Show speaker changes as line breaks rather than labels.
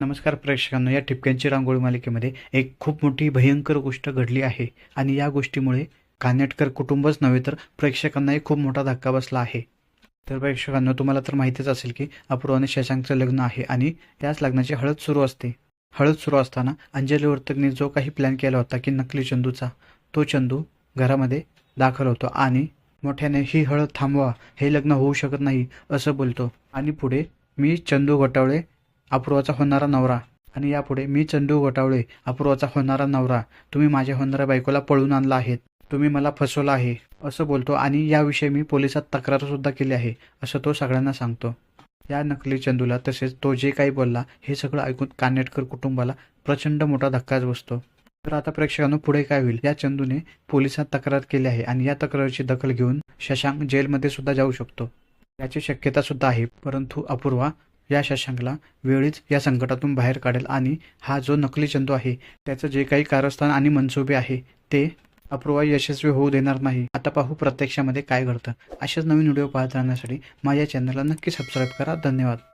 नमस्कार प्रेक्षकांनो या ठिपक्यांची रांगोळी मालिकेमध्ये एक खूप मोठी भयंकर गोष्ट घडली आहे आणि या गोष्टीमुळे कानेटकर कुटुंबच नव्हे तर प्रेक्षकांनाही खूप मोठा धक्का बसला आहे. तर प्रेक्षकांनो तुम्हाला तर माहितीच असेल की अपूर्व आणि शशांकचं लग्न आहे आणि त्याच लग्नाची हळद सुरू असते. हळद सुरू असताना अंजली वर्तकने जो काही प्लॅन केला होता की नकली चंदूचा तो चंदू घरामध्ये दाखल होतो आणि मोठ्याने ही हळद थांबवा हे लग्न होऊ शकत नाही असं बोलतो. आणि पुढे मी चंदू घोटावळे अपूर्वाचा होणारा नवरा. आणि यापुढे मी चंदू घोटावळे अपूर्वाचा होणारा नवरा. तुम्ही माझ्या होणाऱ्या बायकोला पळून आणला आहेत. तुम्ही मला फसवलं आहे. असं बोलतो आणि याविषयी मी पोलिसात तक्रार सुद्धा केली आहे असं तो सगळ्यांना सांगतो. या नकली चंदूला तसेच तो जे काही बोलला हे सगळं ऐकून कानेटकर कुटुंबाला प्रचंड मोठा धक्काच बसतो. तर आता प्रेक्षकांनो पुढे काय होईल? या चंदूने पोलिसात तक्रार केली आहे आणि या तक्रारीची दखल घेऊन शशांक जेलमध्ये सुद्धा जाऊ शकतो. याची शक्यता सुद्धा आहे परंतु अपूर्वा या शशांकला वेळीच या संकटातून बाहेर काढेल आणि हा जो नकली चंदू आहे त्याचं जे काही कारस्थान आणि मनसुबे आहे ते अपूर्वा यशस्वी होऊ देणार नाही. आता पाहू प्रत्यक्षामध्ये काय घडतं. अशाच नवीन व्हिडिओ पाहत राहण्यासाठी माझ्या चॅनलला नक्की सबस्क्राईब करा. धन्यवाद.